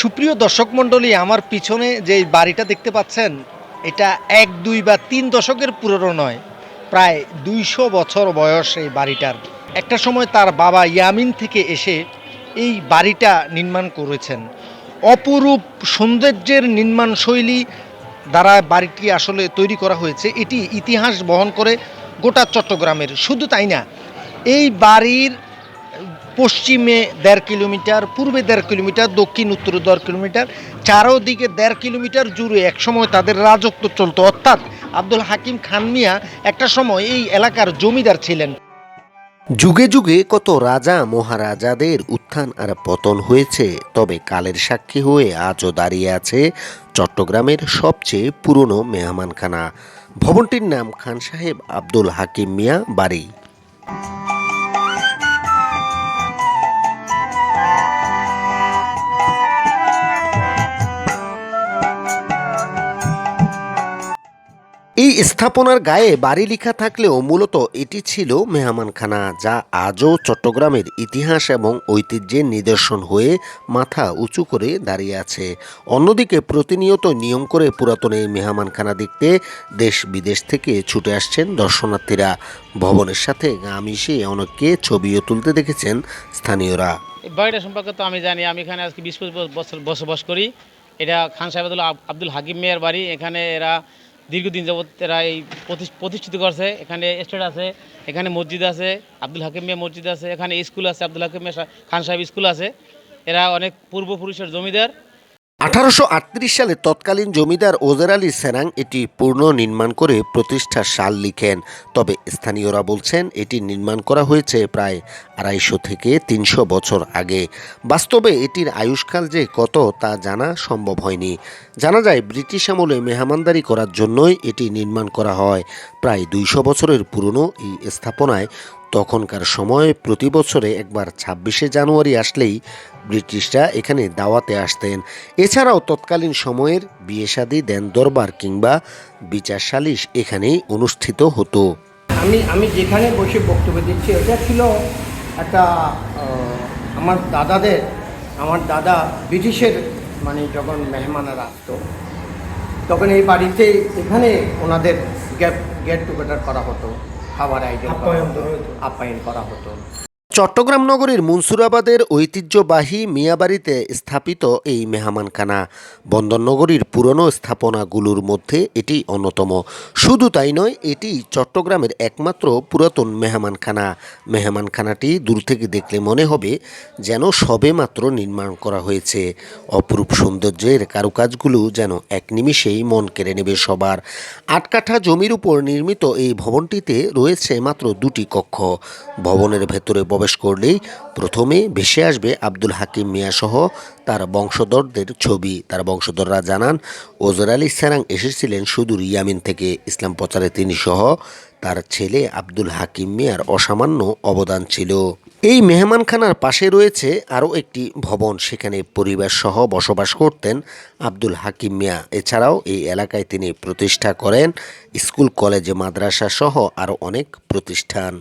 সুপ্রিয় দর্শক মণ্ডলী, আমার পিছনে যে বাড়িটা দেখতে পাচ্ছেন, এটা এক, দুই বা তিন দশকের পুরনো নয়, প্রায় দুইশো বছর বয়স এই বাড়িটার। একটা সময় তার বাবা ইয়ামিন থেকে এসে এই বাড়িটা নির্মাণ করেছেন। অপরূপ সৌন্দর্যের নির্মাণ শৈলী দ্বারা বাড়িটি আসলে তৈরি করা হয়েছে। এটি ইতিহাস বহন করে গোটা চট্টগ্রামের। শুধু তাই না, এই বাড়ির পশ্চিমে দেড় কিলোমিটার, পূর্বে দেড় কিলোমিটার, দক্ষিণ, উত্তরে দেড় কিলোমিটার, চারোদিকে দেড় কিলোমিটার জুড়ে একসময় তাদের রাজত্ব চলত। অর্থাৎ আব্দুল হাকিম খান মিয়া একটা সময় এই এলাকার জমিদার ছিলেন। যুগে যুগে কত রাজা মহারাজাদের উত্থান আর পতন হয়েছে, তবে কালের সাক্ষী হয়ে আজও দাঁড়িয়ে আছে চট্টগ্রামের সবচেয়ে পুরনো মেহমানখানা। ভবনটির নাম খান সাহেব আব্দুল হাকিম মিয়া বাড়ি। এই স্থাপনার গায়ে বাড়ি লেখা থাকলেও মূলত এটি ছিল মেহমানখানা, যা আজও চট্টগ্রামের ইতিহাস এবং ঐতিহ্যের নিদর্শন হয়ে মাথা উঁচু করে দাঁড়িয়ে আছে। অন্যদিকে প্রতিনিয়ত নিয়ম করে পুরাতন এই মেহমানখানা দেখতে দেশ বিদেশ থেকে ছুটে আসছেন দর্শনার্থীরা। ভবনের সাথে গা মিশিয়ে অনেককে ছবিও তুলতে দেখেছেন স্থানীয়রা। বাড়িটা সম্পর্কে তো আমি জানি, আমি এখানে আজকে বিশ বছর বসবাস করি। এটা খান সাহেব আব্দুল হাকিম মেয়ের বাড়ি, এখানে এরা দীর্ঘদিন যাবৎ এরা এই প্রতিষ- প্রতিষ্ঠিত করছে। এখানে স্টেট আছে, এখানে মসজিদ আছে, আব্দুল হাকিম মিয়া মসজিদ আছে, এখানে স্কুল আছে, আব্দুল হাকিম মিয়া খান সাহেব স্কুল আছে। এরা অনেক পূর্বপুরুষের জমিদার। আঠারোশো আটত্রিশ সালে তৎকালীন জমিদার ওজের আলী সেনাং এটি পূর্ণ নির্মাণ করে প্রতিষ্ঠার সাল লিখেন। তবে স্থানীয়রা বলছেন এটি নির্মাণ করা হয়েছে প্রায় আড়াইশো থেকে তিনশো বছর আগে। বাস্তবে এটির আয়ুষ্কাল যে কত তা জানা সম্ভব হয়নি। জানা যায়, ব্রিটিশ আমলে মেহমানদারি করার জন্যই এটি নির্মাণ করা হয়। প্রায় দুইশো বছরের পুরনো এই স্থাপনায় তখনকার সময় প্রতি বছরে একবার ছাব্বিশে জানুয়ারি আসলেই ব্রিটিশরা এখানে দাওয়াতে আসতেন। এছাড়াও তৎকালীন সময়ের বিয়ে শাদী দেন দরবার কিংবা বিচার সালিশ এখানেই অনুষ্ঠিত হতো। আমি আমি যেখানে বসে বক্তব্য দিচ্ছি, এটা ছিল একটা আমার দাদাদের, আমার দাদা ব্রিটিশের মানে যখন মেহমানেরা আসতো, তখন এই বাড়িতে এখানে ওনাদের গেট গেট টুগেদার করা হতো। খাবার আয়োজন করা হতো আপ্যায়ন করা হতো। চট্টগ্রাম নগরীর মুনসুরাবাদের ঐতিহ্যবাহী মিয়াবাড়িতে স্থাপিত এই মেহমানখানা। বন্দরনগরীর পুরনো স্থাপনাগুলোর মধ্যে এটি অন্যতম। শুধু তাই নয়, এটি চট্টগ্রামের একমাত্র পুরাতন মেহমানখানা। মেহমানখানাটি দূর থেকে দেখলে মনে হবে যেন সবে মাত্র নির্মাণ করা হয়েছে। অপরূপ সৌন্দর্যের কারুকাজগুলো যেন এক নিমিষেই মন কেড়ে নেবে সবার। আটকাঠা জমির উপর নির্মিত এই ভবনটিতে রয়েছে মাত্র দুটি কক্ষ। ভবনের ভেতরে প্রবেশ করলেই প্রথমে ভেসে আসবে আব্দুল হাকিম মিয়া সহ তার বংশধরদের ছবি। তার বংশধররা জানান, ওজর আলী সেরাং এসেছিলেন সুদূর ইয়ামিন থেকে। ইসলাম প্রচারে তিনি সহ তার ছেলে আব্দুল হাকিম মিয়ার অসামান্য অবদান ছিল। এই মেহমানখানার পাশে রয়েছে আরও একটি ভবন। সেখানে পরিবার সহ বসবাস করতেন আব্দুল হাকিম মিয়া। এছাড়াও এই এলাকায় তিনি প্রতিষ্ঠা করেন, স্কুল, কলেজ, মাদ্রাসা সহ আরও অনেক প্রতিষ্ঠান।